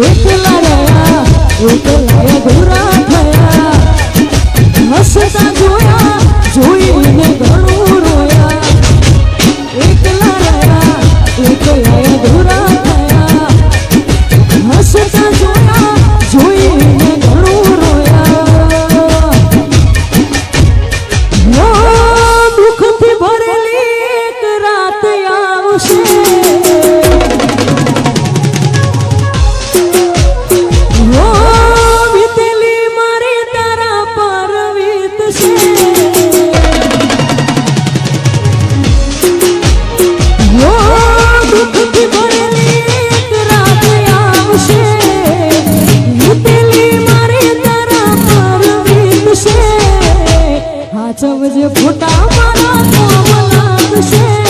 એકલા રહ્યા એકલા અધૂરા થયા હસતા જોયા. સમજે ફોટા મારા છે.